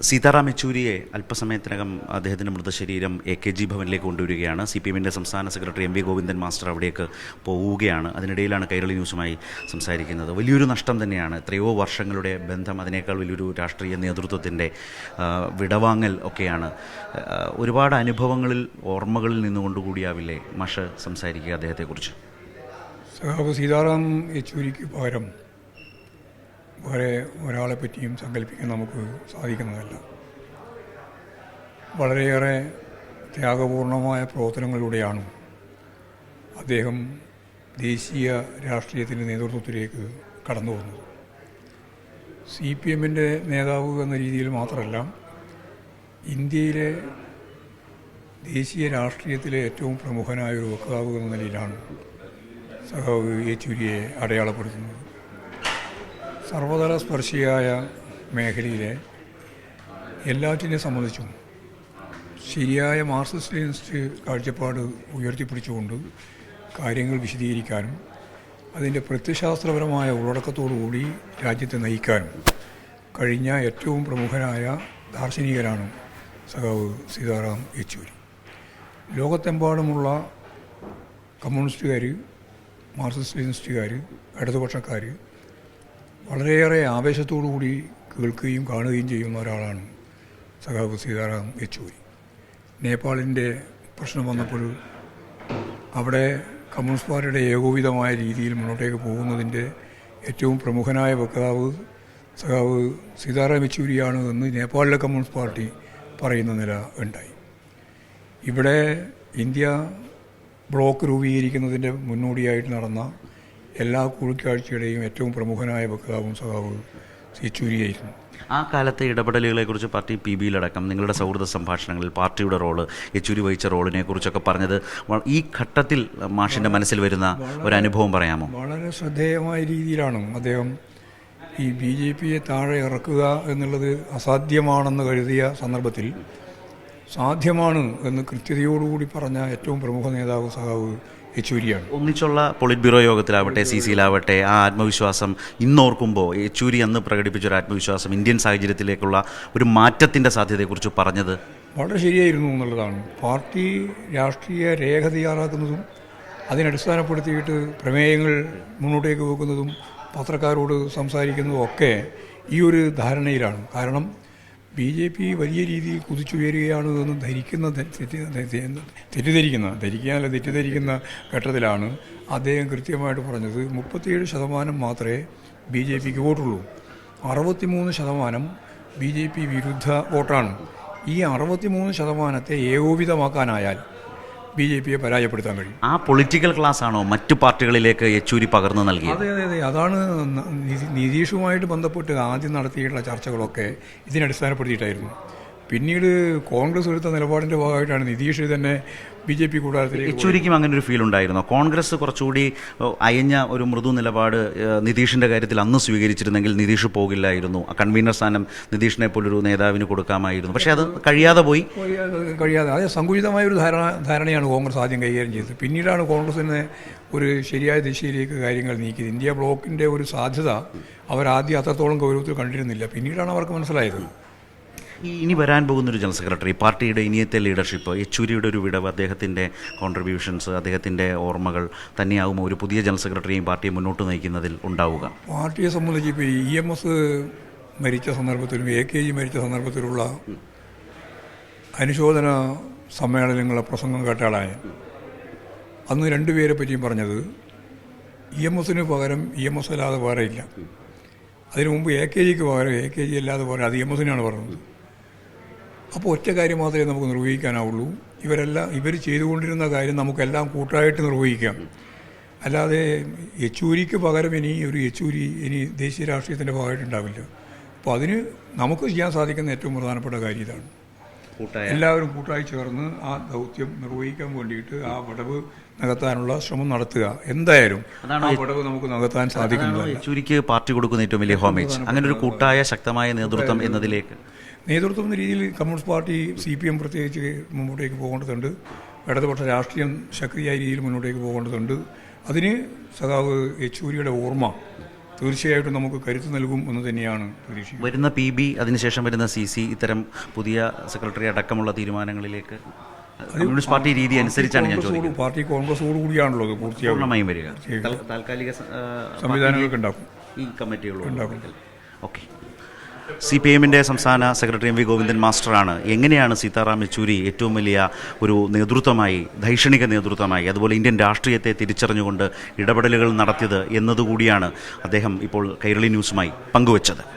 സീതാറാം യെച്ചൂരിയെ അല്പസമയത്തിനകം അദ്ദേഹത്തിന്റെ മൃതശരീരം എ കെ ജി ഭവനിലേക്ക് കൊണ്ടുവരികയാണ്. സി പി എമ്മിന്റെ സംസ്ഥാന secretary M V Govindan master അവിടേക്ക് പോവുകയാണ്. അതിനിടയിലാണ് കൈരളി ന്യൂസുമായി സംസാരിക്കുന്നത്. വലിയൊരു നഷ്ടം തന്നെയാണ്. എത്രയോ വർഷങ്ങളുടെ ബന്ധം അതിനേക്കാൾ വലിയൊരു രാഷ്ട്രീയ നേതൃത്വത്തിന്റെ വിടവാങ്ങൽ ഒക്കെയാണ്. ഒരുപാട് അനുഭവങ്ങളിൽ ഓർമ്മകളിൽ നിന്നുകൊണ്ടുകൂടിയാവില്ലേ മഷ് സംസാരിക്കുക അദ്ദേഹത്തെക്കുറിച്ച്? സീതാറാം യെച്ചൂരിക്ക് പകരം വേറെ ഒരാളെ പറ്റിയും സങ്കല്പിക്കാൻ നമുക്ക് സാധിക്കുന്നതല്ല. വളരെയേറെ ത്യാഗപൂർണമായ പ്രവർത്തനങ്ങളിലൂടെയാണ് അദ്ദേഹം ദേശീയ രാഷ്ട്രീയത്തിന്റെ നേതൃത്വത്തിലേക്ക് കടന്നു വന്നത്. സി പി എമ്മിന്റെ നേതാവ് എന്ന രീതിയിൽ മാത്രമല്ല ഇന്ത്യയിലെ ദേശീയ രാഷ്ട്രീയത്തിലെ ഏറ്റവും പ്രമുഖനായ ഒരു വക്താവ് എന്ന നിലയിലാണ് സഖാവ് യെച്ചൂരിയെ അടയാളപ്പെടുത്തുന്നത്. സർവതല സ്പർശിയായ മേഖലയിലെ എല്ലാറ്റിനെ സംബന്ധിച്ചും ശരിയായ മാർക്സിസ്റ്റ് കാഴ്ചപ്പാട് ഉയർത്തിപ്പിടിച്ചുകൊണ്ട് കാര്യങ്ങൾ വിശദീകരിക്കാനും അതിന്റെ പ്രത്യശാസ്ത്രപരമായ ഉള്ളടക്കത്തോടുകൂടി രാജ്യത്തെ നയിക്കാനും കഴിഞ്ഞ ഏറ്റവും പ്രമുഖനായ ദാർശനികനാണ് സഖാവ് സീതാറാം യെച്ചൂരി. ലോകത്തെമ്പാടുമുള്ള കമ്മ്യൂണിസ്റ്റുകാർ മാർക്സിസ്റ്റ് ലെനിനിസ്റ്റുകാർ ഇടതുപക്ഷക്കാർ വളരെയേറെ ആവേശത്തോടു കൂടി കേൾക്കുകയും കാണുകയും ചെയ്യുന്ന ഒരാളാണ് സഖാബ് സീതാറാം യെച്ചൂരി. നേപ്പാളിന്റെ പ്രശ്നം വന്നപ്പോൾ അവിടെ കമ്മ്യൂണിസ്റ്റ് പാർട്ടിയുടെ ഏകോപിതമായ രീതിയിൽ മുന്നോട്ടേക്ക് പോകുന്നതിന്റെ ഏറ്റവും പ്രമുഖനായ വക്താവ് സഖാവ് സീതാറാം യെച്ചൂരിയാണ് എന്ന് നേപ്പാളിലെ കമ്മ്യൂണിസ്റ്റ് പാർട്ടി പറയുന്ന നില ഉണ്ടായി. ഇവിടെ ഇന്ത്യ ബ്ലോക്ക് രൂപീകരിക്കുന്നതിന്റെ മുന്നോടിയായിട്ട് നടന്ന എല്ലാ കൂടിക്കാഴ്ചയുടെയും ഏറ്റവും പ്രമുഖനായ വക്താവും സഖാവ് യെച്ചൂരിയായിരുന്നു ആ കാലത്തെ ഇടപെടലുകളെക്കുറിച്ച് പാർട്ടി പി ബിയിലടക്കം നിങ്ങളുടെ സൗഹൃദ സംഭാഷണങ്ങളിൽ പാർട്ടിയുടെ റോൾ യെച്ചൂരി വഹിച്ച റോളിനെ കുറിച്ചൊക്കെ പറഞ്ഞത് ഈ ഘട്ടത്തിൽ മാഷിന്റെ മനസ്സിൽ വരുന്ന ഒരു അനുഭവം പറയാമോ? വളരെ ശ്രദ്ധേയമായ രീതിയിലാണ് അദ്ദേഹം ഈ ബി ജെ പിയെ താഴെ ഇറക്കുക എന്നുള്ളത് അസാധ്യമാണെന്ന് കരുതിയ സന്ദർഭത്തിൽ സാധ്യമാണ് എന്ന് കൃത്യതയോടുകൂടി പറഞ്ഞ ഏറ്റവും പ്രമുഖ നേതാവ് സഖാവ് യെച്ചൂരിയാണ്. ഒന്നിച്ചുള്ള പൊളിറ്റ് ബ്യൂറോ യോഗത്തിലാവട്ടെ സി സിയിലാവട്ടെ ആ ആത്മവിശ്വാസം ഇന്നോർക്കുമ്പോൾ യെച്ചൂരി അന്ന് പ്രകടിപ്പിച്ച ഒരു ആത്മവിശ്വാസം ഇന്ത്യൻ സാഹചര്യത്തിലേക്കുള്ള ഒരു മാറ്റത്തിന്റെ സാധ്യതയെക്കുറിച്ച് പറഞ്ഞത്? വളരെ ശരിയായിരുന്നു എന്നുള്ളതാണ്. പാർട്ടി രാഷ്ട്രീയ രേഖ തയ്യാറാക്കുന്നതും അതിനടിസ്ഥാനപ്പെടുത്തിയിട്ട് പ്രമേയങ്ങൾ മുന്നോട്ടേക്ക് വെക്കുന്നതും പത്രക്കാരോട് സംസാരിക്കുന്നതും ഒക്കെ ഈ ഒരു ധാരണയിലാണ്. കാരണം ബി ജെ പി വലിയ രീതിയിൽ കുതിച്ചുയരുകയാണ് എന്ന് ധരിക്കുന്ന തെറ്റിദ്ധരിക്കുന്ന ധരിക്കാനല്ല തെറ്റിദ്ധരിക്കുന്ന ഘട്ടത്തിലാണ് അദ്ദേഹം കൃത്യമായിട്ട് പറഞ്ഞത്. മുപ്പത്തിയേഴ് ശതമാനം മാത്രമേ ബി ജെ പിക്ക് വോട്ടുള്ളൂ. അറുപത്തിമൂന്ന് ശതമാനം ബി ജെ പി വിരുദ്ധ വോട്ടാണ്. ഈ അറുപത്തിമൂന്ന് ശതമാനത്തെ ഏകോപിതമാക്കാനായാൽ ബി ജെ പിയെ പരാജയപ്പെടുത്താൻ കഴിയും. ആ പൊളിറ്റിക്കൽ ക്ലാസ് ആണോ മറ്റു പാർട്ടികളിലേക്ക് യെച്ചൂരി പകർന്നു നൽകിയത്? അതെ അതെ അതെ. അതാണ് നിതീഷുമായിട്ട് ബന്ധപ്പെട്ട് ആദ്യം നടത്തിയിട്ടുള്ള ചർച്ചകളൊക്കെ ഇതിനടിസ്ഥാനപ്പെടുത്തിയിട്ടായിരുന്നു പിന്നീട് കോൺഗ്രസ് എടുത്ത നിലപാടിന്റെ ഭാഗമായിട്ടാണ് നിതീഷ് തന്നെ ബി ജെ പി കൂടാരത്തിലേക്ക് യെച്ചൂരിക്കും അങ്ങനെ ഒരു ഫീൽ ഉണ്ടായിരുന്നു? കോൺഗ്രസ് കുറച്ചുകൂടി അയഞ്ഞ ഒരു മൃദു നിലപാട് നിതീഷിന്റെ നിതീഷിന്റെ കാര്യത്തിൽ അന്ന് സ്വീകരിച്ചിരുന്നെങ്കിൽ നിതീഷ് പോകില്ലായിരുന്നു. ആ കൺവീനർ സ്ഥാനം നിതീഷിനെ പോലൊരു നേതാവിന് കൊടുക്കാമായിരുന്നു. പക്ഷേ അത് കഴിയാതെ പോയി. കഴിയാതെ കഴിയാതെ അത് സങ്കുചിതമായ ഒരു ധാരണ ധാരണയാണ് കോൺഗ്രസ് ആദ്യം കൈകാര്യം ചെയ്തത്. പിന്നീടാണ് കോൺഗ്രസിനെ ഒരു ശരിയായ ദിശയിലേക്ക് കാര്യങ്ങൾ നീക്കിയത്. ഇന്ത്യ ബ്ലോക്കിന്റെ ഒരു സാധ്യത അവരാദ്യം അത്രത്തോളം ഗൗരവത്തിൽ കണ്ടിരുന്നില്ല. പിന്നീടാണ് അവർക്ക് മനസ്സിലായത്. ഈ ഇനി വരാൻ പോകുന്ന ഒരു ജനറൽ സെക്രട്ടറി പാർട്ടിയുടെ ഇനിയത്തെ ലീഡർഷിപ്പ് യെച്ചൂരിയുടെ ഒരു വിടവ് അദ്ദേഹത്തിന്റെ കോൺട്രിബ്യൂഷൻസ് അദ്ദേഹത്തിന്റെ ഓർമ്മകൾ തന്നെയാകും ഒരു പുതിയ ജനറൽ സെക്രട്ടറിയും പാർട്ടിയെ മുന്നോട്ട് നയിക്കുന്നതിൽ ഉണ്ടാവുക? പാർട്ടിയെ സംബന്ധിച്ച് ഇപ്പോൾ ഇ എം എസ് മരിച്ച സന്ദർഭത്തിലും എ കെ ജി മരിച്ച സന്ദർഭത്തിലുള്ള അനുശോചന സമ്മേളനങ്ങളെ പ്രസംഗം കേട്ടാളായ അന്ന് രണ്ടുപേരെ പറ്റിയും പറഞ്ഞത് ഇ എം എസിന് പകരം ഇ എം എസ് അല്ലാതെ വേറെ ഇല്ല. അതിനു മുമ്പ് എ കെ ജിക്ക് പകരം എ കെ ജി അല്ലാതെ പകരം അത് ഇ എം എസിനാണ് പറഞ്ഞത്. അപ്പോൾ ഒറ്റ കാര്യം മാത്രമേ നമുക്ക് നിർവഹിക്കാനാവുള്ളൂ. ഇവരെല്ലാം ഇവർ ചെയ്തുകൊണ്ടിരുന്ന കാര്യം നമുക്കെല്ലാം കൂട്ടായിട്ട് നിർവഹിക്കാം. അല്ലാതെ യെച്ചൂരിക്ക് പകരം ഇനി ഒരു യെച്ചൂരി ഇനി ദേശീയ രാഷ്ട്രീയത്തിന്റെ ഭാഗമായിട്ടുണ്ടാവില്ല. അപ്പോൾ അതിന് നമുക്ക് ചെയ്യാൻ സാധിക്കുന്ന ഏറ്റവും പ്രധാനപ്പെട്ട കാര്യം ഇതാണ്. എല്ലാവരും കൂട്ടായി ചേർന്ന് ആ ദൗത്യം നിർവഹിക്കാൻ വേണ്ടിയിട്ട് ആ വിടവ് നികത്താനുള്ള ശ്രമം നടത്തുക. എന്തായാലും ആ വിടവ് നമുക്ക് നികത്താൻ അതാണ് സാധിക്കുന്നതല്ല. യെച്ചൂരിക്ക് പാർട്ടി കൊടുക്കുന്ന ഏറ്റവും വലിയ ഹോമേജ് അങ്ങനെ ഒരു കൂട്ടായ ശക്തമായ നേതൃത്വം എന്നതിലേക്ക്. നേതൃത്വം എന്ന രീതിയിൽ communist party C P M പ്രത്യേകിച്ച് മുമ്പോട്ടേക്ക് പോകേണ്ടതുണ്ട്. ഇടതുപക്ഷ രാഷ്ട്രീയം ശക്തിയായ രീതിയിൽ മുന്നോട്ടേക്ക് പോകേണ്ടതുണ്ട്. അതിന് സഖാവ് യെച്ചൂരിയുടെ ഓർമ്മ തീർച്ചയായിട്ടും നമുക്ക് കരുത്ത് നൽകും എന്ന് തന്നെയാണ് പ്രതീക്ഷിക്കുന്നത്. വരുന്ന പി ബി അതിനുശേഷം വരുന്ന സി സി ഇത്തരം പുതിയ സെക്രട്ടറി അടക്കമുള്ള തീരുമാനങ്ങളിലേക്ക് കമ്മ്യൂണിസ്റ്റ് പാർട്ടി രീതി അനുസരിച്ചാണ് ഞാൻ ചോദിക്കുന്നത്. പാർട്ടി കോൺഗ്രസോട് കൂടിയാണല്ലോ അത് പൂർണമായും വരിക. താൽക്കാലിക സംവിധാനങ്ങൾക്ക് ഉണ്ടാക്കും. ഈ കമ്മിറ്റികളോ ഓക്കെ. സി പി എമ്മിന്റെ സംസ്ഥാന സെക്രട്ടറി എം വി ഗോവിന്ദൻ മാസ്റ്ററാണ്. എങ്ങനെയാണ് സീതാറാം യെച്ചൂരി ഏറ്റവും വലിയ ഒരു നേതൃത്വമായി ധൈക്ഷണിക നേതൃത്വമായി അതുപോലെ ഇന്ത്യൻ രാഷ്ട്രീയത്തെ തിരിച്ചറിഞ്ഞുകൊണ്ട് ഇടപെടലുകൾ നടത്തിയത് എന്നതുകൂടിയാണ് അദ്ദേഹം ഇപ്പോൾ കൈരളി ന്യൂസുമായി പങ്കുവച്ചത്.